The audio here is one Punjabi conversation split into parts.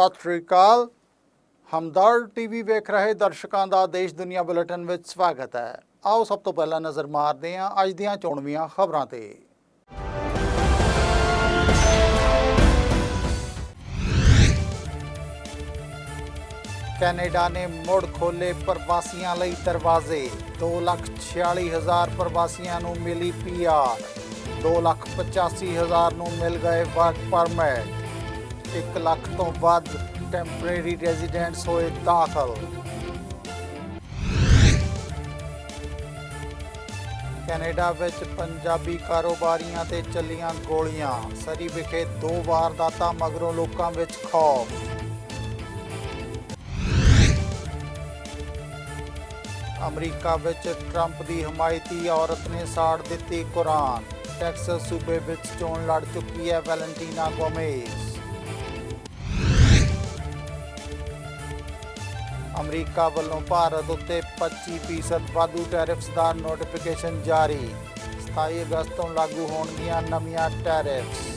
ਸਤਿ ਸ਼੍ਰੀ ਅਕਾਲ। ਹਮਦਰਦ ਟੀਵੀ ਵੇਖ ਰਹੇ ਦਰਸ਼ਕਾਂ ਦਾ ਦੇਸ਼ ਦੁਨੀਆ ਬੁਲੇਟਿਨ ਵਿੱਚ ਸਵਾਗਤ ਹੈ। ਆਓ ਸਭ ਤੋਂ ਪਹਿਲਾਂ ਨਜ਼ਰ ਮਾਰਦੇ ਹਾਂ ਅੱਜ ਦੀਆਂ ਚੋਣਵੀਆਂ ਖਬਰਾਂ ਤੇ। ਕੈਨੇਡਾ ਨੇ ਮੁੜ ਖੋਲੇ ਪ੍ਰਵਾਸੀਆਂ ਲਈ ਦਰਵਾਜ਼ੇ। 246000 ਪ੍ਰਵਾਸੀਆਂ ਨੂੰ ਮਿਲੀ ਪੀਆਰ 285000 ਨੂੰ ਮਿਲ ਗਏ ਵਰਕ ਪਰਮਿਟ। 1 ਲੱਖ ਤੋਂ ਵੱਧ ਟੈਂਪਰੇਰੀ ਰੈਜ਼ੀਡੈਂਟਸ ਹੋਏ ਦਾਖਲ। ਕੈਨੇਡਾ ਵਿੱਚ ਪੰਜਾਬੀ ਕਾਰੋਬਾਰੀਆਂ ਤੇ ਚੱਲੀਆਂ ਗੋਲੀਆਂ। ਸਰੀ ਵਿਖੇ ਦੋ ਵਾਰਦਾਤਾਂ ਮਗਰੋਂ ਲੋਕਾਂ ਵਿੱਚ ਖੌਫ। ਅਮਰੀਕਾ ਵਿੱਚ ਟਰੰਪ ਦੀ ਹਮਾਇਤੀ ਔਰਤ ਨੇ ਸਾੜ ਦਿੱਤੀ ਕੁਰਾਨ। ਟੈਕਸਸ ਸੂਬੇ ਵਿੱਚ ਚੋਣ ਲੜ ਚੁੱਕੀ ਹੈ ਵੈਲੈਂਟੀਨਾ ਗੋਮੇਜ਼। ਅਮਰੀਕਾ ਵੱਲੋਂ ਭਾਰਤ ਉੱਤੇ 25% ਵਾਧੂ ਟੈਰਿਫਸ ਦਾ ਨੋਟੀਫਿਕੇਸ਼ਨ ਜਾਰੀ। 27 ਅਗਸਤ ਤੋਂ ਲਾਗੂ ਹੋਣਗੀਆਂ ਨਵੀਆਂ ਟੈਰਿਫਸ।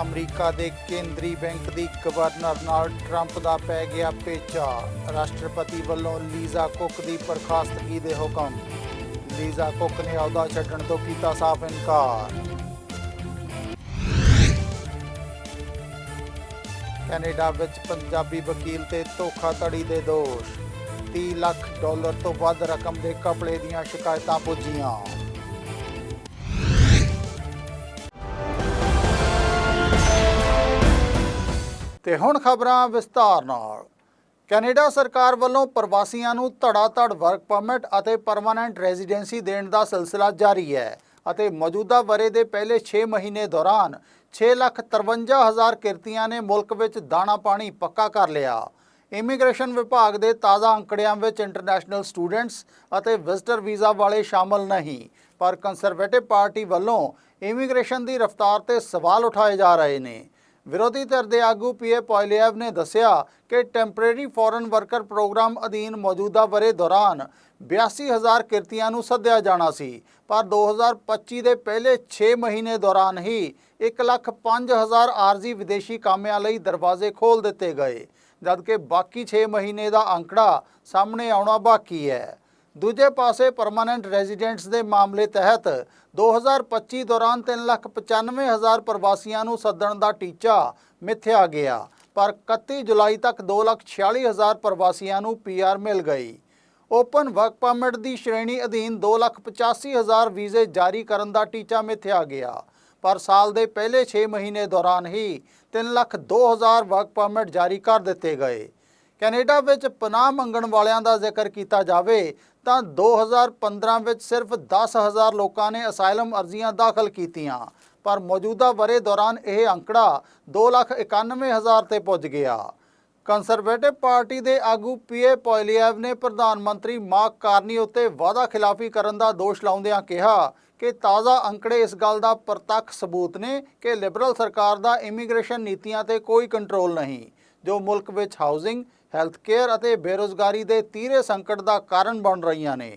ਅਮਰੀਕਾ ਦੇ ਕੇਂਦਰੀ ਬੈਂਕ ਦੀ ਗਵਰਨਰ ਨਾਲ ਟਰੰਪ ਦਾ ਪੈ ਗਿਆ ਪੇਚਾ। ਰਾਸ਼ਟਰਪਤੀ ਵੱਲੋਂ ਲੀਜ਼ਾ ਕੁੱਕ ਦੀ ਬਰਖਾਸਤਗੀ ਦੇ ਹੁਕਮ? ਲੀਜ਼ਾ ਕੁੱਕ ਨੇ ਅਹੁਦਾ ਛੱਡਣ ਤੋਂ ਕੀਤਾ ਸਾਫ਼ ਇਨਕਾਰ। ਕੈਨੇਡਾ ਵਿੱਚ ਪੰਜਾਬੀ ਵਕੀਲ ਤੇ ਧੋਖਾਧੜੀ ਦੇ ਦੋਸ਼। 30 ਲੱਖ ਡਾਲਰ ਤੋਂ ਵੱਧ ਰਕਮ ਦੇ ਕਪੜੇ ਦੀਆਂ ਸ਼ਿਕਾਇਤਾਂ ਪੁੱਜੀਆਂ। ਤੇ ਹੁਣ ਖਬਰਾਂ ਵਿਸਤਾਰ ਨਾਲ। ਕੈਨੇਡਾ ਸਰਕਾਰ ਵੱਲੋਂ ਪ੍ਰਵਾਸੀਆਂ ਨੂੰ ਧੜਾ-ਧੜ ਵਰਕ ਪਰਮਿਟ ਅਤੇ ਪਰਮਾਨੈਂਟ ਰੈਜ਼ੀਡੈਂਸੀ ਦੇਣ ਦਾ ਸਿਲਸਿਲਾ ਜਾਰੀ ਹੈ ਅਤੇ ਮੌਜੂਦਾ ਵਰੇ ਦੇ ਪਹਿਲੇ 6 ਮਹੀਨੇ ਦੌਰਾਨ 6,53,000 ਕਿਰਤੀਆਂ ਨੇ ਮੁਲਕ ਵਿੱਚ ਦਾਣਾ ਪਾਣੀ ਪੱਕਾ ਕਰ ਲਿਆ। ਇਮੀਗ੍ਰੇਸ਼ਨ ਵਿਭਾਗ ਦੇ ਤਾਜ਼ਾ ਅੰਕੜਿਆਂ ਵਿੱਚ ਇੰਟਰਨੈਸ਼ਨਲ ਸਟੂਡੈਂਟਸ ਅਤੇ ਵਿਜ਼ਟਰ ਵੀਜ਼ਾ ਵਾਲੇ ਸ਼ਾਮਲ ਨਹੀਂ ਪਰ ਕੰਜ਼ਰਵੇਟਿਵ ਪਾਰਟੀ ਵੱਲੋਂ ਇਮੀਗ੍ਰੇਸ਼ਨ ਦੀ ਰਫ਼ਤਾਰ ਤੇ ਸਵਾਲ ਉਠਾਏ ਜਾ ਰਹੇ ਨੇ। ਵਿਰੋਧੀ ਧਿਰ ਦੇ ਆਗੂ ਪੀਏ ਪੋਇਲੀਐਵ ਨੇ ਦੱਸਿਆ ਕਿ ਟੈਂਪਰੇਰੀ ਫੋਰਨ ਵਰਕਰ ਪ੍ਰੋਗਰਾਮ ਅਧੀਨ ਮੌਜੂਦਾ ਵਰੇ ਦੌਰਾਨ 82000 ਕਿਰਤੀਆਂ ਨੂੰ ਸੱਦਿਆ ਜਾਣਾ ਸੀ, ਪਰ 2025 ਦੇ ਪਹਿਲੇ 6 ਮਹੀਨੇ ਦੌਰਾਨ ਹੀ 105000 ਆਰਜ਼ੀ ਵਿਦੇਸ਼ੀ ਕਾਮਿਆਂ ਲਈ ਦਰਵਾਜ਼ੇ ਖੋਲ ਦਿੱਤੇ ਗਏ, ਜਦਕਿ ਬਾਕੀ 6 ਮਹੀਨੇ ਦਾ ਅੰਕੜਾ ਸਾਹਮਣੇ ਆਉਣਾ ਬਾਕੀ ਹੈ। ਦੂਜੇ ਪਾਸੇ ਪਰਮਾਨੈਂਟ ਰੈਜ਼ੀਡੈਂਟਸ ਦੇ ਮਾਮਲੇ ਤਹਿਤ 2025 ਦੌਰਾਨ 395000 ਪ੍ਰਵਾਸੀਆਂ ਨੂੰ ਸੱਦਣ ਦਾ ਟੀਚਾ ਮਿੱਥਿਆ ਗਿਆ, ਪਰ 31 ਜੁਲਾਈ ਤੱਕ 246000 ਪ੍ਰਵਾਸੀਆਂ ਨੂੰ ਪੀਆਰ ਮਿਲ ਗਈ। ਓਪਨ ਵਰਕ ਪਰਮਿਟ ਦੀ ਸ਼੍ਰੇਣੀ ਅਧੀਨ 285000 ਵੀਜ਼ੇ ਜਾਰੀ ਕਰਨ ਦਾ ਟੀਚਾ ਮਿੱਥਿਆ ਗਿਆ, ਪਰ ਸਾਲ ਦੇ ਪਹਿਲੇ 6 ਮਹੀਨੇ ਦੌਰਾਨ ਹੀ 302000 ਵਰਕ ਪਰਮਿਟ ਜਾਰੀ ਕਰ ਦਿੱਤੇ ਗਏ। ਕੈਨੇਡਾ ਵਿੱਚ ਪਨਾਹ ਮੰਗਣ ਵਾਲਿਆਂ ਦਾ ਜ਼ਿਕਰ ਕੀਤਾ ਜਾਵੇ, ਤਾਂ 2015 ਵਿੱਚ ਸਿਰਫ 10000 ਲੋਕਾਂ ਨੇ ਅਸਾਈਲਮ ਅਰਜ਼ੀਆਂ ਦਾਖਲ ਕੀਤੀਆਂ। ਪਰ ਮੌਜੂਦਾ ਵਰੇ ਦੌਰਾਨ ਇਹ ਅੰਕੜਾ 291000 ਤੇ ਪਹੁੰਚ ਗਿਆ। ਕੰਜ਼ਰਵੇਟਿਵ ਪਾਰਟੀ ਦੇ ਆਗੂ ਪੀਏ ਪੋਇਲੀਐਵ ਨੇ ਪ੍ਰਧਾਨ ਮੰਤਰੀ ਮਾਰਕ ਕਾਰਨੀ ਉੱਤੇ ਵਾਅਦਾ ਖਿਲਾਫੀ ਕਰਨ ਦਾ ਦੋਸ਼ ਲਾਉਂਦਿਆਂ ਕਿਹਾ ਕਿ ਤਾਜ਼ਾ ਅੰਕੜੇ ਇਸ ਗੱਲ ਦਾ ਪ੍ਰਤੱਖ ਸਬੂਤ ਨੇ ਕਿ ਲਿਬਰਲ ਸਰਕਾਰ ਦਾ ਇਮੀਗ੍ਰੇਸ਼ਨ ਨੀਤੀਆਂ ਤੇ ਕੋਈ ਕੰਟਰੋਲ ਨਹੀਂ, ਜੋ ਮੁਲਕ ਵਿੱਚ ਹਾਊਸਿੰਗ ਹੈਲਥ ਕੇਅਰ ਅਤੇ ਬੇਰੋਜ਼ਗਾਰੀ ਦੇ ਤੀਰੇ ਸੰਕਟ ਦਾ ਕਾਰਨ ਬਣ ਰਹੀਆਂ ਨੇ।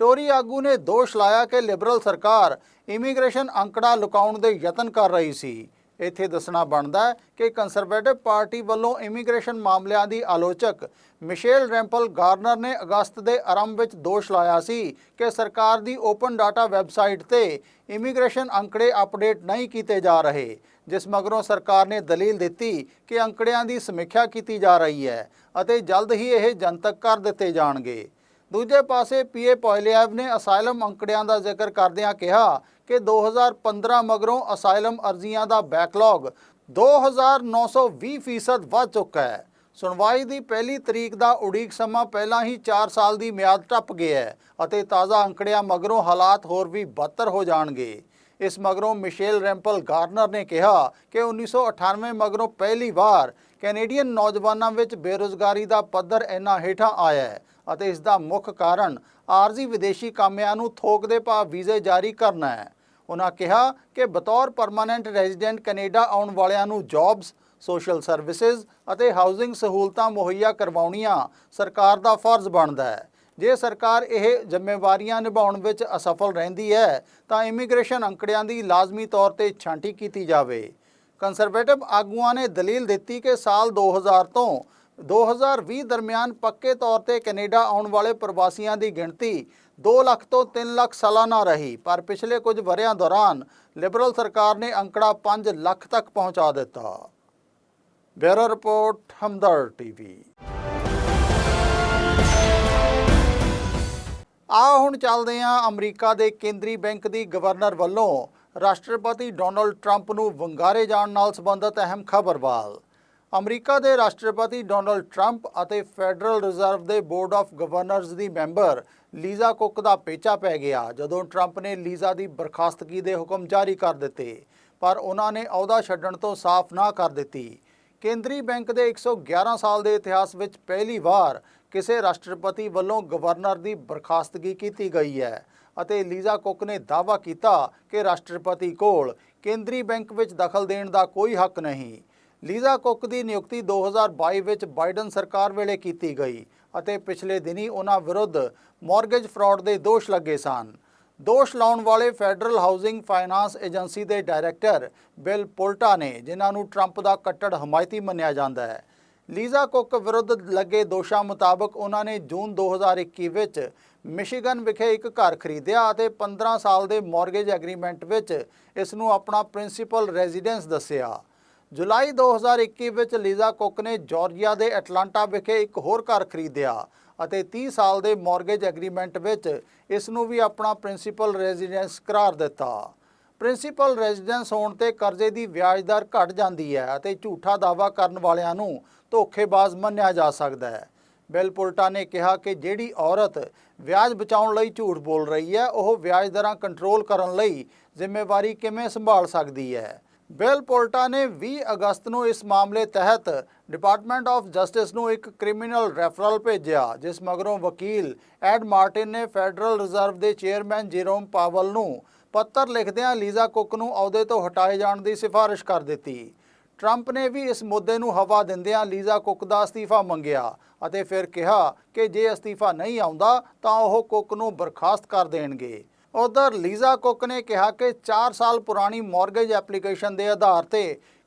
ਟੋਰੀ ਆਗੂ ਨੇ ਦੋਸ਼ ਲਾਇਆ ਕਿ ਲਿਬਰਲ ਸਰਕਾਰ ਇਮੀਗ੍ਰੇਸ਼ਨ ਅੰਕੜਾ ਲੁਕਾਉਣ ਦੇ ਯਤਨ ਕਰ ਰਹੀ ਸੀ। ਇੱਥੇ ਦੱਸਣਾ ਬਣਦਾ ਹੈ ਕਿ ਕੰਜ਼ਰਵੇਟਿਵ ਪਾਰਟੀ ਵੱਲੋਂ ਇਮੀਗ੍ਰੇਸ਼ਨ ਮਾਮਲਿਆਂ ਦੀ ਆਲੋਚਕ ਮਿਸ਼ੇਲ ਰੈਂਪਲ ਗਾਰਨਰ ਨੇ ਅਗਸਤ ਦੇ ਆਰੰਭ ਵਿੱਚ ਦੋਸ਼ ਲਾਇਆ ਸੀ ਕਿ ਸਰਕਾਰ ਦੀ ਓਪਨ ਡਾਟਾ ਵੈਬਸਾਈਟ ਤੇ ਇਮੀਗ੍ਰੇਸ਼ਨ ਅੰਕੜੇ ਅਪਡੇਟ ਨਹੀਂ ਕੀਤੇ ਜਾ ਰਹੇ, ਜਿਸ ਮਗਰੋਂ ਸਰਕਾਰ ਨੇ ਦਲੀਲ ਦਿੱਤੀ ਕਿ ਅੰਕੜਿਆਂ ਦੀ ਸਮੀਖਿਆ ਕੀਤੀ ਜਾ ਰਹੀ ਹੈ ਅਤੇ ਜਲਦ ਹੀ ਇਹ ਜਨਤਕ ਕਰ ਦਿੱਤੇ ਜਾਣਗੇ। ਦੂਜੇ ਪਾਸੇ ਪੀਏ ਪੋਇਲੀਐਵ ਨੇ ਅਸਾਇਲਮ ਅੰਕੜਿਆਂ ਦਾ ਜ਼ਿਕਰ ਕਰਦਿਆਂ ਕਿਹਾ ਕਿ 2015 ਮਗਰੋਂ ਅਸਾਈਲਮ ਅਰਜ਼ੀਆਂ ਦਾ ਬੈਕਲੌਗ 2920 ਫੀਸਦ ਵੱਧ ਚੁੱਕਾ ਹੈ। ਸੁਣਵਾਈ ਦੀ ਪਹਿਲੀ ਤਰੀਕ ਦਾ ਉਡੀਕ ਸਮਾਂ ਪਹਿਲਾਂ ਹੀ 4 ਸਾਲ ਦੀ ਮਿਆਦ ਟੱਪ ਗਿਆ ਹੈ ਅਤੇ ਤਾਜ਼ਾ ਅੰਕੜਿਆਂ ਮਗਰੋਂ ਹਾਲਾਤ ਹੋਰ ਵੀ ਬਦਤਰ ਹੋ ਜਾਣਗੇ। ਇਸ ਮਗਰੋਂ ਮਿਸ਼ੇਲ ਰੈਂਪਲ ਗਾਰਨਰ ਨੇ ਕਿਹਾ ਕਿ 1998 ਮਗਰੋਂ ਪਹਿਲੀ ਵਾਰ ਕੈਨੇਡੀਅਨ ਨੌਜਵਾਨਾਂ ਵਿੱਚ ਬੇਰੁਜ਼ਗਾਰੀ ਦਾ ਪੱਧਰ ਇੰਨਾ ਹੇਠਾਂ ਆਇਆ ਹੈ ਅਤੇ ਇਸ ਦਾ ਮੁੱਖ ਕਾਰਨ ਆਰਜ਼ੀ ਵਿਦੇਸ਼ੀ ਕਾਮਿਆਂ ਨੂੰ ਥੋਕ ਦੇ ਭਾਅ ਵੀਜ਼ੇ ਜਾਰੀ ਕਰਨਾ ਹੈ। ਉਹਨਾਂ ਕਿਹਾ ਕਿ ਬਤੌਰ ਪਰਮਾਨੈਂਟ ਰੈਜ਼ੀਡੈਂਟ ਕੈਨੇਡਾ ਆਉਣ ਵਾਲਿਆਂ ਨੂੰ ਜੌਬਸ, ਸੋਸ਼ਲ ਸਰਵਿਸਿਜ਼ ਅਤੇ ਹਾਊਸਿੰਗ ਸਹੂਲਤਾਂ ਮੁਹੱਈਆ ਕਰਵਾਉਣੀਆਂ ਸਰਕਾਰ ਦਾ ਫਰਜ਼ ਬਣਦਾ ਹੈ। ਜੇ ਸਰਕਾਰ ਇਹ ਜ਼ਿੰਮੇਵਾਰੀਆਂ ਨਿਭਾਉਣ ਵਿੱਚ ਅਸਫਲ ਰਹਿੰਦੀ ਹੈ, ਤਾਂ ਇਮੀਗ੍ਰੇਸ਼ਨ ਅੰਕੜਿਆਂ ਦੀ ਲਾਜ਼ਮੀ ਤੌਰ ਤੇ ਛਾਂਟੀ ਕੀਤੀ ਜਾਵੇ। ਕੰਜ਼ਰਵੇਟਿਵ ਆਗੂਆਂ ਨੇ ਦਲੀਲ ਦਿੱਤੀ ਕਿ ਸਾਲ 2000 ਤੋਂ 2020 ਦਰਮਿਆਨ ਪੱਕੇ ਤੌਰ ਤੇ ਕੈਨੇਡਾ ਆਉਣ ਵਾਲੇ ਪ੍ਰਵਾਸੀਆਂ ਦੀ ਗਿਣਤੀ 2 ਲੱਖ ਤੋਂ 3 ਲੱਖ ਸਾਲਾਨਾ ਰਹੀ, ਪਰ ਪਿਛਲੇ ਕੁਝ ਵਰ੍ਹਿਆਂ ਦੌਰਾਨ ਲਿਬਰਲ ਸਰਕਾਰ ਨੇ ਅੰਕੜਾ 5 ਲੱਖ ਤੱਕ ਪਹੁੰਚਾ ਦਿੱਤਾ। Bureau report Hamdard TV. ਆ ਹੁਣ ਚੱਲਦੇ ਹਾਂ ਅਮਰੀਕਾ ਦੇ ਕੇਂਦਰੀ ਬੈਂਕ ਦੀ ਗਵਰਨਰ ਵੱਲੋਂ ਰਾਸ਼ਟਰਪਤੀ ਡੋਨਲਡ ਟਰੰਪ ਨੂੰ ਵੰਗਾਰੇ ਜਾਣ ਨਾਲ ਸੰਬੰਧਿਤ ਅਹਿਮ ਖਬਰ ਵੱਲ। ਅਮਰੀਕਾ ਦੇ ਰਾਸ਼ਟਰਪਤੀ ਡੋਨਲਡ ਟਰੰਪ ਅਤੇ ਫੈਡਰਲ ਰਿਜ਼ਰਵ ਦੇ ਬੋਰਡ ਆਫ ਗਵਰਨਰਜ਼ ਦੀ ਮੈਂਬਰ ਲੀਜ਼ਾ ਕੁੱਕ ਦਾ ਪੇਚਾ ਪੈ ਗਿਆ ਜਦੋਂ ਟਰੰਪ ਨੇ ਲੀਜ਼ਾ ਦੀ ਬਰਖਾਸਤਗੀ ਦੇ ਹੁਕਮ ਜਾਰੀ ਕਰ ਦਿੱਤੇ, ਪਰ ਉਹਨਾਂ ਨੇ ਅਹੁਦਾ ਛੱਡਣ ਤੋਂ ਸਾਫ਼ ਨਾ ਕਰ ਦਿੱਤੀ। ਕੇਂਦਰੀ ਬੈਂਕ ਦੇ 111 ਸਾਲ ਦੇ ਇਤਿਹਾਸ ਵਿੱਚ ਪਹਿਲੀ ਵਾਰ ਕਿਸੇ ਰਾਸ਼ਟਰਪਤੀ ਵੱਲੋਂ ਗਵਰਨਰ ਦੀ ਬਰਖਾਸਤਗੀ ਕੀਤੀ ਗਈ ਹੈ ਅਤੇ ਲੀਜ਼ਾ ਕੁੱਕ ਨੇ ਦਾਅਵਾ ਕੀਤਾ ਕਿ ਰਾਸ਼ਟਰਪਤੀ ਕੋਲ ਕੇਂਦਰੀ ਬੈਂਕ ਵਿੱਚ ਦਖਲ ਦੇਣ ਦਾ ਕੋਈ ਹੱਕ ਨਹੀਂ। ਲੀਜ਼ਾ ਕੁੱਕ ਦੀ ਨਿਯੁਕਤੀ 2022 ਵਿੱਚ ਬਾਈਡਨ ਸਰਕਾਰ ਵੇਲੇ ਕੀਤੀ ਗਈ ਅਤੇ ਪਿਛਲੇ ਦਿਨੀ ਉਹਨਾਂ ਵਿਰੁੱਧ ਮਾਰਗੇਜ ਫਰਾਡ ਦੇ ਦੋਸ਼ ਲੱਗੇ ਸਨ। ਦੋਸ਼ ਲਾਉਣ ਵਾਲੇ ਫੈਡਰਲ ਹਾਊਸਿੰਗ ਫਾਈਨਾਂਸ ਏਜੰਸੀ ਦੇ ਡਾਇਰੈਕਟਰ ਬਿਲ ਪੋਲਟਾ ਨੇ, ਜਿਨ੍ਹਾਂ ਨੂੰ ਟਰੰਪ ਦਾ ਕੱਟੜ ਹਮਾਇਤੀ ਮੰਨਿਆ ਜਾਂਦਾ ਹੈ। ਲੀਜ਼ਾ ਕੁੱਕ ਵਿਰੁੱਧ ਲੱਗੇ ਦੋਸ਼ਾਂ ਮੁਤਾਬਕ ਉਹਨਾਂ ਨੇ ਜੂਨ 2021 ਵਿੱਚ ਮਿਸ਼ੀਗਨ ਵਿਖੇ ਇੱਕ ਘਰ ਖਰੀਦਿਆ ਅਤੇ 15 ਸਾਲ ਦੇ ਮਾਰਗੇਜ ਐਗਰੀਮੈਂਟ ਵਿੱਚ ਇਸ ਨੂੰ ਆਪਣਾ ਪ੍ਰਿੰਸੀਪਲ ਰੈਜ਼ੀਡੈਂਸ ਦੱਸਿਆ। ਜੁਲਾਈ 2021 ਵਿੱਚ ਲੀਜ਼ਾ ਕੁੱਕ ਨੇ ਜਾਰਜੀਆ ਦੇ ਐਟਲਾਂਟਾ ਵਿਖੇ ਇੱਕ ਹੋਰ ਘਰ ਖਰੀਦਿਆ ਅਤੇ 30 ਸਾਲ ਦੇ ਮਾਰਗੇਜ ਐਗਰੀਮੈਂਟ ਵਿੱਚ ਇਸ ਨੂੰ ਵੀ ਆਪਣਾ ਪ੍ਰਿੰਸੀਪਲ ਰੈਜ਼ੀਡੈਂਸ ਕਰਾਰ ਦਿੱਤਾ। ਪ੍ਰਿੰਸੀਪਲ ਰੈਜ਼ੀਡੈਂਸ ਹੋਣ ਤੇ ਕਰਜ਼ੇ ਦੀ ਵਿਆਜ ਦਰ ਘਟ ਜਾਂਦੀ ਹੈ ਅਤੇ ਝੂਠਾ ਦਾਅਵਾ ਕਰਨ ਵਾਲਿਆਂ ਨੂੰ ਧੋਖੇਬਾਜ਼ ਮੰਨਿਆ ਜਾ ਸਕਦਾ ਹੈ। ਬਿਲ ਪੁਲਟਾ ਨੇ ਕਿਹਾ ਕਿ ਜਿਹੜੀ ਔਰਤ ਵਿਆਜ ਬਚਾਉਣ ਲਈ ਝੂਠ ਬੋਲ ਰਹੀ ਹੈ, ਉਹ ਵਿਆਜ ਦਰਾਂ ਕੰਟਰੋਲ ਕਰਨ ਲਈ ਜ਼ਿੰਮੇਵਾਰੀ ਕਿਵੇਂ ਸੰਭਾਲ ਸਕਦੀ ਹੈ? ਬਿਲ ਪੋਲਟਾ ਨੇ 20 ਅਗਸਤ ਨੂੰ ਇਸ ਮਾਮਲੇ ਤਹਿਤ ਡਿਪਾਰਟਮੈਂਟ ਆਫ ਜਸਟਿਸ ਨੂੰ ਇੱਕ ਕ੍ਰਿਮੀਨਲ ਰੈਫਰਲ ਭੇਜਿਆ, ਜਿਸ ਮਗਰੋਂ ਵਕੀਲ ਐਡ ਮਾਰਟਿਨ ਨੇ ਫੈਡਰਲ ਰਿਜ਼ਰਵ ਦੇ ਚੇਅਰਮੈਨ ਜੀਰੋਮ ਪਾਵਲ ਨੂੰ ਪੱਤਰ ਲਿਖਦਿਆਂ ਲੀਜ਼ਾ ਕੁੱਕ ਨੂੰ ਅਹੁਦੇ ਤੋਂ ਹਟਾਏ ਜਾਣ ਦੀ ਸਿਫਾਰਿਸ਼ ਕਰ ਦਿੱਤੀ। ਟਰੰਪ ਨੇ ਵੀ ਇਸ ਮੁੱਦੇ ਨੂੰ ਹਵਾ ਦਿੰਦਿਆਂ ਲੀਜ਼ਾ ਕੁੱਕ ਦਾ ਅਸਤੀਫਾ ਮੰਗਿਆ ਅਤੇ ਫਿਰ ਕਿਹਾ ਕਿ ਜੇ ਅਸਤੀਫਾ ਨਹੀਂ ਆਉਂਦਾ ਤਾਂ ਉਹ ਕੁੱਕ ਨੂੰ ਬਰਖਾਸਤ ਕਰ ਦੇਣਗੇ। ਉਧਰ ਲੀਜ਼ਾ ਕੁੱਕ ਨੇ ਕਿਹਾ ਕਿ 4 ਸਾਲ ਪੁਰਾਣੀ ਮਾਰਗੇਜ ਐਪਲੀਕੇਸ਼ਨ ਦੇ ਆਧਾਰ ਤੇ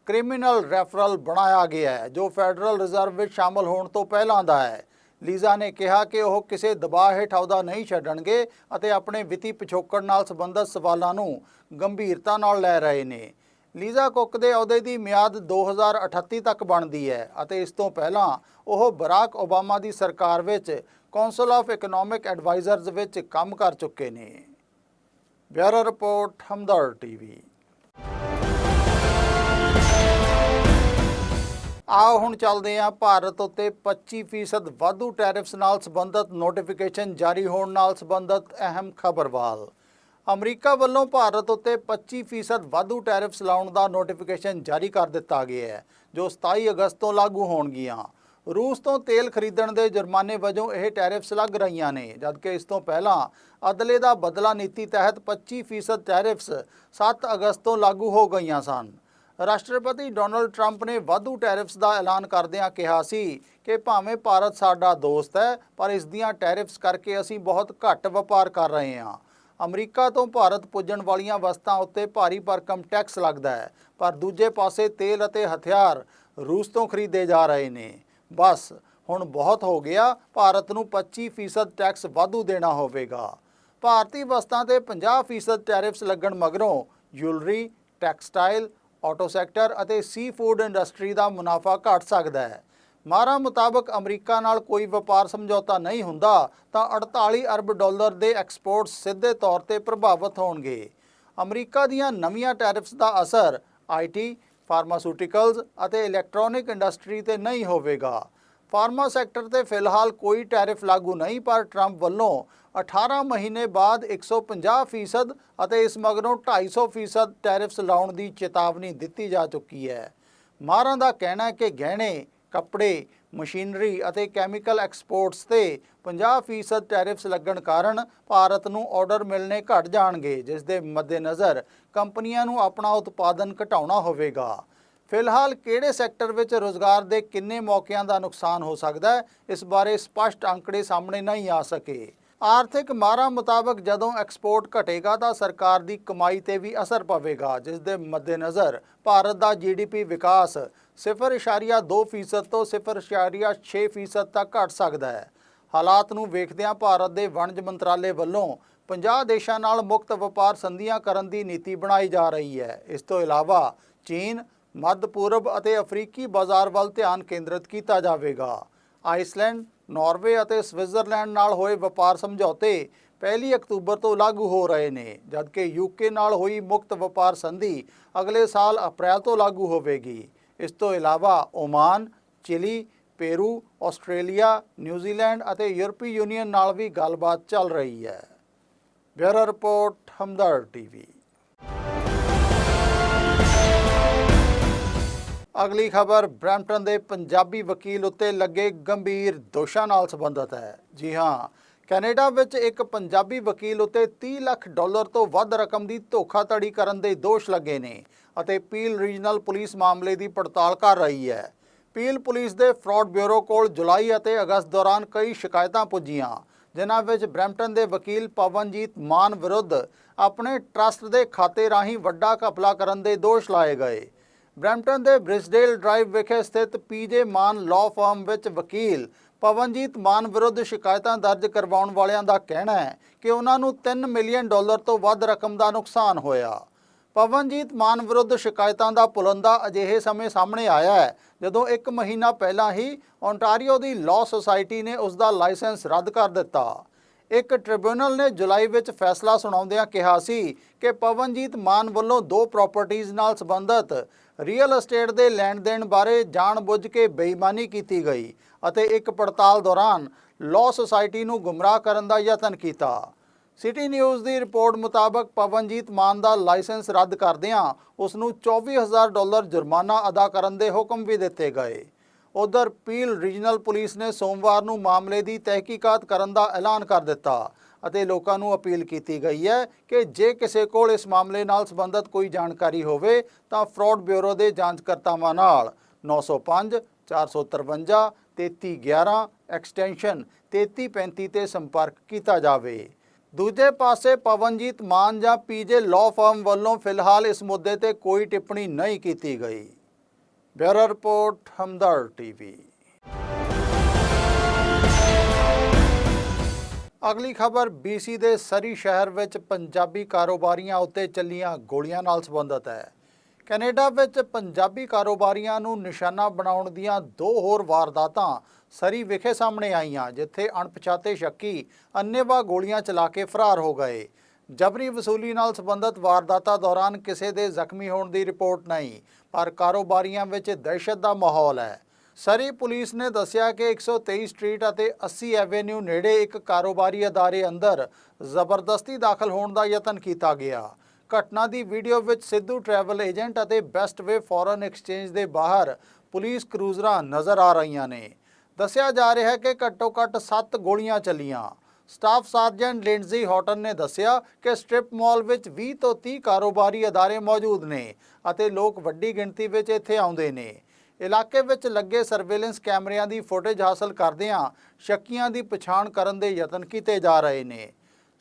ਕ੍ਰਿਮੀਨਲ ਰੈਫਰਲ ਬਣਾਇਆ ਗਿਆ ਹੈ, ਜੋ ਫੈਡਰਲ ਰਿਜ਼ਰਵ ਵਿੱਚ ਸ਼ਾਮਲ ਹੋਣ ਤੋਂ ਪਹਿਲਾਂ ਦਾ ਹੈ। ਲੀਜ਼ਾ ਨੇ ਕਿਹਾ ਕਿ ਉਹ ਕਿਸੇ ਦਬਾਅ ਹੇਠ ਅਹੁਦਾ ਨਹੀਂ ਛੱਡਣਗੇ ਅਤੇ ਆਪਣੇ ਵਿੱਤੀ ਪਿਛੋਕੜ ਨਾਲ ਸੰਬੰਧਿਤ ਸਵਾਲਾਂ ਨੂੰ ਗੰਭੀਰਤਾ ਨਾਲ ਲੈ ਰਹੇ ਨੇ। ਲੀਜ਼ਾ ਕੁੱਕ ਦੇ ਅਹੁਦੇ ਦੀ ਮਿਆਦ 2038 ਤੱਕ ਬਣਦੀ ਹੈ ਅਤੇ ਇਸ ਤੋਂ ਪਹਿਲਾਂ ਉਹ ਬਰਾਕ ਓਬਾਮਾ ਦੀ ਸਰਕਾਰ ਵਿੱਚ ਕੌਂਸਲ ਆਫ ਇਕਨੋਮਿਕ ਐਡਵਾਈਜ਼ਰਜ਼ ਵਿੱਚ ਕੰਮ ਕਰ ਚੁੱਕੇ ਨੇ। Bureau report Hamdard TV. ਆਓ ਹੁਣ ਚੱਲਦੇ ਹਾਂ ਭਾਰਤ ਉੱਤੇ 25% ਵਾਧੂ ਟੈਰਿਫਸ ਨਾਲ ਸੰਬੰਧਿਤ ਨੋਟੀਫਿਕੇਸ਼ਨ ਜਾਰੀ ਹੋਣ ਨਾਲ ਸੰਬੰਧਿਤ ਅਹਿਮ ਖਬਰ ਵੱਲ ਅਮਰੀਕਾ ਵੱਲੋਂ ਭਾਰਤ ਉੱਤੇ 25% ਵਾਧੂ ਟੈਰਿਫਸ ਲਾਉਣ ਦਾ ਨੋਟੀਫਿਕੇਸ਼ਨ ਜਾਰੀ ਕਰ ਦਿੱਤਾ ਗਿਆ ਹੈ, ਜੋ 27 ਅਗਸਤ ਤੋਂ ਲਾਗੂ ਹੋਣਗੀਆਂ। ਰੂਸ ਤੋਂ ਤੇਲ ਖਰੀਦਣ ਦੇ ਜੁਰਮਾਨੇ ਵਜੋਂ ਇਹ ਟੈਰਿਫਸ ਲੱਗ ਰਹੀਆਂ ਨੇ, ਜਦਕਿ ਇਸ ਤੋਂ ਪਹਿਲਾਂ ਅਦਲੇ ਦਾ ਬਦਲਾ ਨੀਤੀ ਤਹਿਤ 25% ਟੈਰਿਫਸ 7 ਅਗਸਤ ਤੋਂ ਲਾਗੂ ਹੋ ਗਈਆਂ ਸਨ। ਰਾਸ਼ਟਰਪਤੀ ਡੋਨਲਡ ਟਰੰਪ ਨੇ ਵਾਧੂ ਟੈਰਿਫਸ ਦਾ ਐਲਾਨ ਕਰਦਿਆਂ ਕਿਹਾ ਸੀ ਕਿ ਭਾਵੇਂ ਭਾਰਤ ਸਾਡਾ ਦੋਸਤ ਹੈ, ਪਰ ਇਸ ਦੀਆਂ ਟੈਰਿਫਸ ਕਰਕੇ ਅਸੀਂ ਬਹੁਤ ਘੱਟ ਵਪਾਰ ਕਰ ਰਹੇ ਹਾਂ। ਅਮਰੀਕਾ ਤੋਂ ਭਾਰਤ ਪੁੱਜਣ ਵਾਲੀਆਂ ਵਸਤਾਂ ਉੱਤੇ ਭਾਰੀ ਭਰਕਮ ਟੈਕਸ ਲੱਗਦਾ ਹੈ, ਪਰ ਦੂਜੇ ਪਾਸੇ ਤੇਲ ਅਤੇ ਹਥਿਆਰ ਰੂਸ ਤੋਂ ਖਰੀਦੇ ਜਾ ਰਹੇ ਨੇ। ਬਸ, ਹੁਣ ਬਹੁਤ ਹੋ ਗਿਆ, ਭਾਰਤ ਨੂੰ 25% ਟੈਕਸ ਵਾਧੂ ਦੇਣਾ ਹੋਵੇਗਾ। ਭਾਰਤੀ ਵਸਤਾਂ ਤੇ 50% ਟੈਰਿਫਸ ਲੱਗਣ ਮਗਰੋਂ ਜੁਐਲਰੀ ਟੈਕਸਟਾਈਲ, ਆਟੋ ਸੈਕਟਰ ਅਤੇ ਸੀ ਫੂਡ ਇੰਡਸਟਰੀ ਦਾ ਮੁਨਾਫਾ ਘਟ ਸਕਦਾ ਹੈ। ਮਾਰਾ ਮੁਤਾਬਕ ਅਮਰੀਕਾ ਨਾਲ ਕੋਈ ਵਪਾਰ ਸਮਝੌਤਾ ਨਹੀਂ ਹੁੰਦਾ, ਤਾਂ 48 ਅਰਬ ਡਾਲਰ ਦੇ ਐਕਸਪੋਰਟਸ ਸਿੱਧੇ ਤੌਰ ਤੇ ਪ੍ਰਭਾਵਿਤ ਹੋਣਗੇ। ਅਮਰੀਕਾ ਦੀਆਂ ਨਵੀਆਂ ਟੈਰਿਫਸ ਦਾ ਅਸਰ ਆਈਟੀ ਫਾਰਮਾਸਿਊਟੀਕਲਸ ਅਤੇ ਇਲੈਕਟ੍ਰੋਨਿਕ ਇੰਡਸਟਰੀ ਤੇ ਨਹੀਂ ਹੋਵੇਗਾ। ਫਾਰਮਾ ਸੈਕਟਰ ਤੇ ਫਿਲਹਾਲ ਕੋਈ ਟੈਰਿਫ ਲਾਗੂ ਨਹੀਂ, ਪਰ ਟਰੰਪ ਵੱਲੋਂ 18 ਮਹੀਨੇ ਬਾਅਦ 150% ਅਤੇ ਇਸ ਮਗਰੋਂ 250% ਟੈਰਿਫਸ ਲਾਉਣ ਦੀ ਚੇਤਾਵਨੀ ਦਿੱਤੀ ਜਾ ਚੁੱਕੀ ਹੈ। ਮਾਹਰਾਂ ਦਾ ਕਹਿਣਾ ਹੈ ਕਿ ਗਹਿਣੇ, ਕੱਪੜੇ ਮਸ਼ੀਨਰੀ ਅਤੇ ਕੈਮੀਕਲ ਐਕਸਪੋਰਟਸ ਤੇ 50% ਟੈਰਿਫਸ ਲੱਗਣ ਕਾਰਨ ਭਾਰਤ ਨੂੰ ਆਰਡਰ ਮਿਲਣੇ ਘਟ ਜਾਣਗੇ, ਜਿਸ ਦੇ ਮੱਦੇਨਜ਼ਰ ਕੰਪਨੀਆਂ ਨੂੰ ਆਪਣਾ ਉਤਪਾਦਨ ਘਟਾਉਣਾ ਹੋਵੇਗਾ। ਫਿਲਹਾਲ ਕਿਹੜੇ ਸੈਕਟਰ ਵਿੱਚ ਰੋਜ਼ਗਾਰ ਦੇ ਕਿੰਨੇ ਮੌਕਿਆਂ ਦਾ ਨੁਕਸਾਨ ਹੋ ਸਕਦਾ ਹੈ, ਇਸ ਬਾਰੇ ਸਪਸ਼ਟ ਅੰਕੜੇ ਸਾਹਮਣੇ ਨਹੀਂ ਆ ਸਕੇ। ਆਰਥਿਕ ਮਾਰਾਂ ਮੁਤਾਬਕ ਜਦੋਂ ਐਕਸਪੋਰਟ ਘਟੇਗਾ ਤਾਂ ਸਰਕਾਰ ਦੀ ਕਮਾਈ ਤੇ ਵੀ ਅਸਰ ਪਵੇਗਾ, ਜਿਸ ਦੇ ਮੱਦੇਨਜ਼ਰ ਭਾਰਤ ਦਾ ਜੀਡੀਪੀ ਵਿਕਾਸ 0.2% ਤੋਂ 0.6% ਤੱਕ ਘਟ ਸਕਦਾ ਹੈ। ਹਾਲਾਤ ਨੂੰ ਵੇਖਦਿਆਂ ਭਾਰਤ ਦੇ ਵਣਜ ਮੰਤਰਾਲੇ ਵੱਲੋਂ 50 ਦੇਸ਼ਾਂ ਨਾਲ ਮੁਕਤ ਵਪਾਰ ਸੰਧੀਆਂ ਕਰਨ ਦੀ ਨੀਤੀ ਬਣਾਈ ਜਾ ਰਹੀ ਹੈ। ਇਸ ਤੋਂ ਇਲਾਵਾ ਚੀਨ, ਮੱਧ ਪੂਰਬ ਅਤੇ ਅਫਰੀਕੀ ਬਾਜ਼ਾਰ ਵੱਲ ਧਿਆਨ ਕੇਂਦਰਿਤ ਕੀਤਾ ਜਾਵੇਗਾ। ਆਈਸਲੈਂਡ ਨਾਰਵੇ ਅਤੇ ਸਵਿਟਜ਼ਰਲੈਂਡ ਨਾਲ ਹੋਏ ਵਪਾਰ ਸਮਝੌਤੇ 1 ਅਕਤੂਬਰ ਤੋਂ ਲਾਗੂ ਹੋ ਰਹੇ ਨੇ, ਜਦਕਿ ਯੂਕੇ ਨਾਲ ਹੋਈ ਮੁਕਤ ਵਪਾਰ ਸੰਧੀ ਅਗਲੇ ਸਾਲ ਅਪ੍ਰੈਲ ਤੋਂ ਲਾਗੂ ਹੋਵੇਗੀ। ਇਸ ਤੋਂ ਇਲਾਵਾ Oman, Chile, Peru, Australia, New Zealand ਅਤੇ ਯੂਰਪੀ ਯੂਨੀਅਨ ਨਾਲ ਵੀ ਗੱਲਬਾਤ ਚੱਲ ਰਹੀ ਹੈ। Bureau report Hamdard TV. ਅਗਲੀ ਖਬਰ, ਬ੍ਰੈਂਪਟਨ ਦੇ ਪੰਜਾਬੀ ਵਕੀਲ ਉੱਤੇ ਲੱਗੇ ਗੰਭੀਰ ਦੋਸ਼ਾਂ ਨਾਲ ਸੰਬੰਧਿਤ ਹੈ। ਜੀ ਹਾਂ, ਕੈਨੇਡਾ ਵਿੱਚ ਇੱਕ ਪੰਜਾਬੀ ਵਕੀਲ ਉੱਤੇ 30 ਲੱਖ ਡਾਲਰ ਤੋਂ ਵੱਧ ਰਕਮ ਦੀ ਧੋਖਾਧੜੀ ਕਰਨ ਦੇ ਦੋਸ਼ ਲੱਗੇ ਨੇ ਅਤੇ ਪੀਲ ਰੀਜਨਲ ਪੁਲਿਸ ਮਾਮਲੇ ਦੀ ਪੜਤਾਲ ਕਰ ਰਹੀ ਹੈ। ਪੀਲ ਪੁਲਿਸ ਦੇ ਫਰਾਡ ਬਿਊਰੋ ਕੋਲ ਜੁਲਾਈ ਅਤੇ ਅਗਸਤ ਦੌਰਾਨ ਕਈ ਸ਼ਿਕਾਇਤਾਂ ਪੁੱਜੀਆਂ, ਜਿਨ੍ਹਾਂ ਵਿੱਚ ਬ੍ਰੈਂਪਟਨ ਦੇ ਵਕੀਲ ਪਵਨਜੀਤ ਮਾਨ ਵਿਰੁੱਧ ਆਪਣੇ ਟਰਸਟ ਦੇ ਖਾਤੇ ਰਾਹੀਂ ਵੱਡਾ ਘਪਲਾ ਕਰਨ ਦੇ ਦੋਸ਼ ਲਾਏ ਗਏ। ਬ੍ਰੈਂਪਟਨ ਦੇ ਬ੍ਰਿਸਡੇਲ ਡਰਾਈਵ ਵਿਖੇ ਸਥਿਤ ਪੀਜੇ ਮਾਨ ਲਾਅ ਫਰਮ ਵਿੱਚ ਵਕੀਲ ਪਵਨਜੀਤ ਮਾਨ ਵਿਰੁੱਧ ਸ਼ਿਕਾਇਤਾਂ ਦਰਜ ਕਰਵਾਉਣ ਵਾਲਿਆਂ ਦਾ ਕਹਿਣਾ ਹੈ ਕਿ ਉਹਨਾਂ ਨੂੰ 3 ਮਿਲੀਅਨ ਡਾਲਰ ਤੋਂ ਵੱਧ ਰਕਮ ਦਾ ਨੁਕਸਾਨ ਹੋਇਆ। ਪਵਨਜੀਤ ਮਾਨ ਵਿਰੁੱਧ ਸ਼ਿਕਾਇਤਾਂ ਦਾ ਪੁਲੰਦਾ ਅਜਿਹੇ ਸਮੇਂ ਸਾਹਮਣੇ ਆਇਆ ਹੈ, ਜਦੋਂ ਇੱਕ ਮਹੀਨਾ ਪਹਿਲਾਂ ਹੀ ਓਨਟਾਰੀਓ ਦੀ ਲਾਅ ਸੁਸਾਇਟੀ ਨੇ ਉਸ ਦਾ ਲਾਇਸੈਂਸ ਰੱਦ ਕਰ ਦਿੱਤਾ। ਇੱਕ ਟ੍ਰਿਬਿਊਨਲ ਨੇ ਜੁਲਾਈ ਵਿੱਚ ਫੈਸਲਾ ਸੁਣਾਉਂਦਿਆਂ ਕਿਹਾ ਸੀ ਕਿ ਪਵਨਜੀਤ ਮਾਨ ਵੱਲੋਂ ਦੋ ਪ੍ਰਾਪਰਟੀਆਂ ਨਾਲ ਸੰਬੰਧਿਤ ਰੀਅਲ ਅਸਟੇਟ ਦੇ ਲੈਣ ਦੇਣ ਬਾਰੇ ਜਾਣਬੁੱਝ ਕੇ ਬੇਈਮਾਨੀ ਕੀਤੀ ਗਈ ਅਤੇ ਇੱਕ ਪੜਤਾਲ ਦੌਰਾਨ ਲਾਅ ਸੁਸਾਇਟੀ ਨੂੰ ਗੁੰਮਰਾਹ ਕਰਨ ਦਾ ਯਤਨ ਕੀਤਾ। ਸਿਟੀ ਨਿਊਜ਼ ਦੀ ਰਿਪੋਰਟ ਮੁਤਾਬਕ ਪਵਨਜੀਤ ਮਾਨ ਦਾ ਲਾਇਸੈਂਸ ਰੱਦ ਕਰਦਿਆਂ ਉਸ ਨੂੰ 24000 ਡਾਲਰ ਜੁਰਮਾਨਾ ਅਦਾ ਕਰਨ ਦੇ ਹੁਕਮ ਵੀ ਦਿੱਤੇ ਗਏ। ਉਧਰ ਪੀਲ ਰੀਜਨਲ ਪੁਲਿਸ ਨੇ ਸੋਮਵਾਰ ਨੂੰ ਮਾਮਲੇ ਦੀ ਤਹਿਕੀਕਾਤ ਕਰਨ ਦਾ ਐਲਾਨ ਕਰ ਦਿੱਤਾ। ਅਤੇ ਲੋਕਾਂ ਨੂੰ ਅਪੀਲ ਕੀਤੀ ਗਈ ਹੈ ਕਿ ਜੇ ਕਿਸੇ ਕੋਲ ਇਸ ਮਾਮਲੇ ਨਾਲ ਸੰਬੰਧਿਤ ਕੋਈ ਜਾਣਕਾਰੀ ਹੋਵੇ, ਤਾਂ ਫਰਾਡ ਬਿਊਰੋ ਦੇ ਜਾਂਚਕਰਤਾਵਾਂ ਨਾਲ। 905 453 3311 ਐਕਸਟੈਂਸ਼ਨ 3335 ਤੇ ਸੰਪਰਕ ਕੀਤਾ ਜਾਵੇ। ਦੂਜੇ ਪਾਸੇ ਪਵਨਜੀਤ ਮਾਨ ਜਾਂ ਪੀਜੇ ਲਾਅ ਫਰਮ ਵੱਲੋਂ ਫਿਲਹਾਲ ਇਸ ਮੁੱਦੇ ਤੇ ਕੋਈ ਟਿੱਪਣੀ ਨਹੀਂ ਕੀਤੀ ਗਈ। Bureau report Hamdard TV. ਅਗਲੀ ਖਬਰ BC ਦੇ ਸਰੀ ਸ਼ਹਿਰ ਵਿੱਚ ਪੰਜਾਬੀ ਕਾਰੋਬਾਰੀਆਂ ਉੱਤੇ ਚੱਲੀਆਂ ਗੋਲੀਆਂ ਨਾਲ ਸੰਬੰਧਿਤ ਹੈ। ਕੈਨੇਡਾ ਵਿੱਚ ਪੰਜਾਬੀ ਕਾਰੋਬਾਰੀਆਂ ਨੂੰ ਨਿਸ਼ਾਨਾ ਬਣਾਉਣ ਦੀਆਂ ਦੋ ਹੋਰ ਵਾਰਦਾਤਾਂ ਸਰੀ ਵਿਖੇ ਸਾਹਮਣੇ ਆਈਆਂ, ਜਿੱਥੇ ਅਣਪਛਾਤੇ ਸ਼ੱਕੀ ਅੰਨੇਵਾਹ ਗੋਲੀਆਂ ਚਲਾ ਕੇ ਫਰਾਰ ਹੋ ਗਏ। ਜਬਰੀ ਵਸੂਲੀ ਨਾਲ ਸੰਬੰਧਿਤ ਵਾਰਦਾਤਾਂ ਦੌਰਾਨ ਕਿਸੇ ਦੇ ਜ਼ਖਮੀ ਹੋਣ ਦੀ ਰਿਪੋਰਟ ਨਹੀਂ, ਪਰ ਕਾਰੋਬਾਰੀਆਂ ਵਿੱਚ ਦਹਿਸ਼ਤ ਦਾ ਮਾਹੌਲ ਹੈ। ਸਰੀ ਪੁਲਿਸ ਨੇ ਦੱਸਿਆ ਕਿ 123 ਸਟਰੀਟ ਅਤੇ 80 ਐਵੇਨਿਊ ਨੇੜੇ ਇੱਕ ਕਾਰੋਬਾਰੀ ਅਦਾਰੇ ਅੰਦਰ ਜ਼ਬਰਦਸਤੀ ਦਾਖਲ ਹੋਣ ਦਾ ਯਤਨ ਕੀਤਾ ਗਿਆ। ਘਟਨਾ ਦੀ ਵੀਡੀਓ ਵਿੱਚ ਸਿੱਧੂ ਟਰੈਵਲ ਏਜੰਟ ਅਤੇ ਬੈਸਟ ਵੇ ਫੋਰਨ ਐਕਸਚੇਂਜ ਦੇ ਬਾਹਰ ਪੁਲਿਸ ਕਰੂਜ਼ਰਾਂ ਨਜ਼ਰ ਆ ਰਹੀਆਂ ਨੇ। ਦੱਸਿਆ ਜਾ ਰਿਹਾ ਹੈ ਕਿ ਘੱਟੋ ਘੱਟ 7 ਗੋਲੀਆਂ ਚੱਲੀਆਂ। ਸਟਾਫ ਸਰਜਨ ਲਿੰਡਜ਼ੀ ਹੌਟਨ ਨੇ ਦੱਸਿਆ ਕਿ ਸਟ੍ਰਿਪ ਮਾਲ ਵਿੱਚ 20 ਤੋਂ 30 ਕਾਰੋਬਾਰੀ ਅਦਾਰੇ ਮੌਜੂਦ ਨੇ ਅਤੇ ਲੋਕ ਵੱਡੀ ਗਿਣਤੀ ਵਿੱਚ ਇੱਥੇ ਆਉਂਦੇ ਨੇ। ਇਲਾਕੇ ਵਿੱਚ ਲੱਗੇ ਸਰਵੇਲੈਂਸ ਕੈਮਰਿਆਂ ਦੀ ਫੁਟੇਜ ਹਾਸਲ ਕਰਦਿਆਂ ਸ਼ੱਕੀਆਂ ਦੀ ਪਛਾਣ ਕਰਨ ਦੇ ਯਤਨ ਕੀਤੇ ਜਾ ਰਹੇ ਨੇ।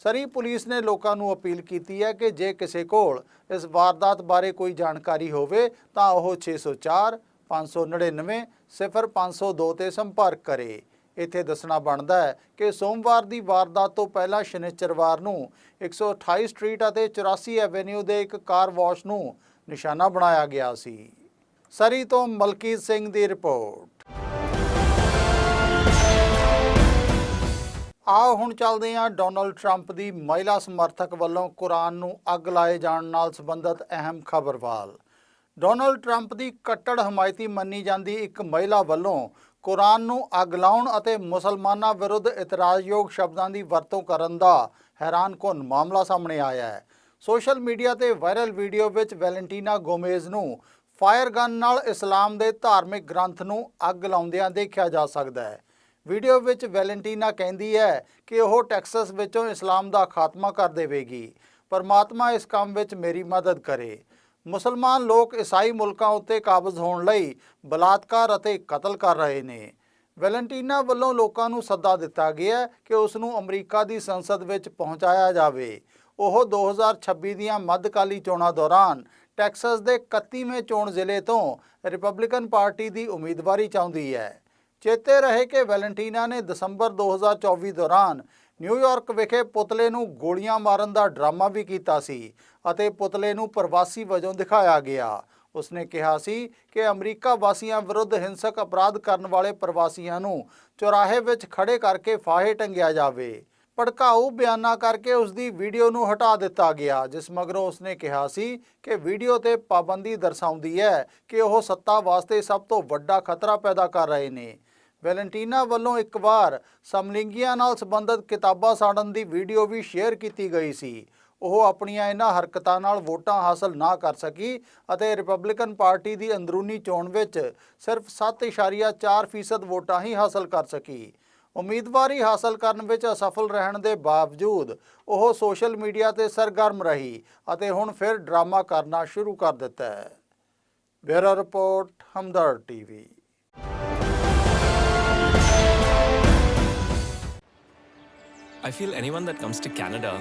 ਸਰੀ ਪੁਲਿਸ ਨੇ ਲੋਕਾਂ ਨੂੰ ਅਪੀਲ ਕੀਤੀ ਹੈ ਕਿ ਜੇ ਕਿਸੇ ਕੋਲ ਇਸ ਵਾਰਦਾਤ ਬਾਰੇ ਕੋਈ ਜਾਣਕਾਰੀ ਹੋਵੇ, ਤਾਂ ਉਹ 604 599 0502 ਤੇ ਸੰਪਰਕ ਕਰੇ। ਇੱਥੇ ਦੱਸਣਾ ਬਣਦਾ ਹੈ ਕਿ ਸੋਮਵਾਰ ਦੀ ਵਾਰਦਾਤ ਤੋਂ ਪਹਿਲਾਂ ਸ਼ਨੀਚਰਵਾਰ ਨੂੰ 128 ਸਟਰੀਟ ਅਤੇ 84 ਐਵੇਨਿਊ ਦੇ ਇੱਕ ਕਾਰ ਵਾਸ਼ ਨੂੰ ਨਿਸ਼ਾਨਾ ਬਣਾਇਆ ਗਿਆ ਸੀ। ਸਰੀ ਤੋਂ ਮਲਕੀਤ ਸਿੰਘ ਦੀ ਰਿਪੋਰਟ। ਆਓ ਹੁਣ ਚੱਲਦੇ ਹਾਂ ਡੋਨਲਡ ਟਰੰਪ ਦੀ ਮਹਿਲਾ ਸਮਰਥਕ ਵੱਲੋਂ ਕੁਰਾਨ ਨੂੰ ਅੱਗ ਲਾਏ ਜਾਣ ਨਾਲ ਸੰਬੰਧਿਤ ਅਹਿਮ ਖਬਰ ਵੱਲ ਡੋਨਲਡ ਟਰੰਪ ਦੀ ਕੱਟੜ ਹਮਾਇਤੀ ਮੰਨੀ ਜਾਂਦੀ ਇੱਕ ਮਹਿਲਾ ਵੱਲੋਂ ਕੁਰਾਨ ਨੂੰ ਅੱਗ ਲਾਉਣ ਅਤੇ ਮੁਸਲਮਾਨਾਂ ਵਿਰੁੱਧ ਇਤਰਾਜ਼ਯੋਗ ਸ਼ਬਦਾਂ ਦੀ ਵਰਤੋਂ ਕਰਨ ਦਾ ਹੈਰਾਨਕੁਨ ਮਾਮਲਾ ਸਾਹਮਣੇ ਆਇਆ ਹੈ। ਸੋਸ਼ਲ ਮੀਡੀਆ ਤੇ ਵਾਇਰਲ ਵੀਡੀਓ ਵਿੱਚ ਵੈਲੈਂਟੀਨਾ ਗੋਮੇਜ਼ ਨੂੰ ਫਾਇਰ ਗਨ ਨਾਲ ਇਸਲਾਮ ਦੇ ਧਾਰਮਿਕ ਗ੍ਰੰਥ ਨੂੰ ਅੱਗ ਲਾਉਂਦਿਆਂ ਦੇਖਿਆ ਜਾ ਸਕਦਾ ਹੈ। ਵੀਡੀਓ ਵਿੱਚ ਵੈਲੈਂਟੀਨਾ ਕਹਿੰਦੀ ਹੈ ਕਿ ਉਹ ਟੈਕਸਸ ਵਿੱਚੋਂ ਇਸਲਾਮ ਦਾ ਖਾਤਮਾ ਕਰ ਦੇਵੇਗੀ। ਪਰਮਾਤਮਾ ਇਸ ਕੰਮ ਵਿੱਚ ਮੇਰੀ ਮਦਦ ਕਰੇ। ਮੁਸਲਮਾਨ ਲੋਕ ਈਸਾਈ ਮੁਲਕਾਂ ਉੱਤੇ ਕਾਬਜ਼ ਹੋਣ ਲਈ ਬਲਾਤਕਾਰ ਅਤੇ ਕਤਲ ਕਰ ਰਹੇ ਨੇ। ਵੈਲੈਂਟੀਨਾ ਵੱਲੋਂ ਲੋਕਾਂ ਨੂੰ ਸੱਦਾ ਦਿੱਤਾ ਗਿਆ ਕਿ ਉਸ ਨੂੰ ਅਮਰੀਕਾ ਦੀ ਸੰਸਦ ਵਿੱਚ ਪਹੁੰਚਾਇਆ ਜਾਵੇ। ਉਹ 2026 ਦੀਆਂ ਮੱਧਕਾਲੀ ਚੋਣਾਂ ਦੌਰਾਨ ਟੈਕਸਸ ਦੇ 31ਵੇਂ ਚੋਣ ਜ਼ਿਲ੍ਹੇ ਤੋਂ ਰਿਪਬਲਿਕਨ ਪਾਰਟੀ ਦੀ ਉਮੀਦਵਾਰੀ ਚਾਹੁੰਦੀ ਹੈ। ਚੇਤੇ ਰਹੇ ਕਿ ਵੈਲੈਂਟੀਨਾ ਨੇ ਦਸੰਬਰ 2024 ਦੌਰਾਨ ਨਿਊਯਾਰਕ ਵਿਖੇ ਪੁਤਲੇ ਨੂੰ ਗੋਲੀਆਂ ਮਾਰਨ ਦਾ ਡਰਾਮਾ ਵੀ ਕੀਤਾ ਸੀ ਅਤੇ ਪੁਤਲੇ ਨੂੰ ਪ੍ਰਵਾਸੀ ਵਜੋਂ ਦਿਖਾਇਆ ਗਿਆ। ਉਸਨੇ ਕਿਹਾ ਸੀ ਕਿ ਅਮਰੀਕਾ ਵਾਸੀਆਂ ਵਿਰੁੱਧ ਹਿੰਸਕ ਅਪਰਾਧ ਕਰਨ ਵਾਲੇ ਪ੍ਰਵਾਸੀਆਂ ਨੂੰ ਚੌਰਾਹੇ ਵਿੱਚ ਖੜੇ ਕਰਕੇ ਫਾਹੇ ਟੰਗਿਆ ਜਾਵੇ। ਭੜਕਾਊ ਬਿਆਨਾਂ ਕਰਕੇ ਉਸ ਦੀ ਵੀਡੀਓ ਨੂੰ ਹਟਾ ਦਿੱਤਾ ਗਿਆ, ਜਿਸ ਮਗਰੋਂ ਉਸਨੇ ਕਿਹਾ ਸੀ ਕਿ ਵੀਡੀਓ ਤੇ ਪਾਬੰਦੀ ਦਰਸਾਉਂਦੀ ਹੈ ਕਿ ਉਹ ਸੱਤਾ ਵਾਸਤੇ ਸਭ ਤੋਂ ਵੱਡਾ ਖਤਰਾ ਪੈਦਾ ਕਰ ਰਹੇ ਨੇ। ਵੈਲੈਂਟੀਨਾ ਵੱਲੋਂ ਇੱਕ ਵਾਰ ਸਮਲਿੰਗੀਆਂ ਨਾਲ ਸੰਬੰਧਿਤ ਕਿਤਾਬਾਂ ਸਾੜਨ ਦੀ ਵੀਡੀਓ ਵੀ ਸ਼ੇਅਰ ਕੀਤੀ ਗਈ ਸੀ। ਉਹ ਆਪਣੀਆਂ ਇਹਨਾਂ ਹਰਕਤਾਂ ਨਾਲ ਵੋਟਾਂ ਹਾਸਲ ਨਾ ਕਰ ਸਕੀ ਅਤੇ ਰਿਪਬਲਿਕਨ ਪਾਰਟੀ ਦੀ ਅੰਦਰੂਨੀ ਚੋਣ ਵਿੱਚ ਸਿਰਫ 7.4% ਵੋਟਾਂ ਹੀ ਹਾਸਲ ਕਰ ਸਕੀ। ਉਮੀਦਵਾਰੀ ਹਾਸਲ ਕਰਨ ਵਿੱਚ ਅਸਫਲ ਰਹਿਣ ਦੇ ਬਾਵਜੂਦ ਉਹ ਸੋਸ਼ਲ ਮੀਡੀਆ ਤੇ ਸਰਗਰਮ ਰਹੀ ਅਤੇ ਹੁਣ ਫਿਰ ਡਰਾਮਾ ਕਰਨਾ ਸ਼ੁਰੂ ਕਰ ਦਿੱਤਾ ਹੈ। Bureau report, Hamdard TV. I feel anyone that comes to Canada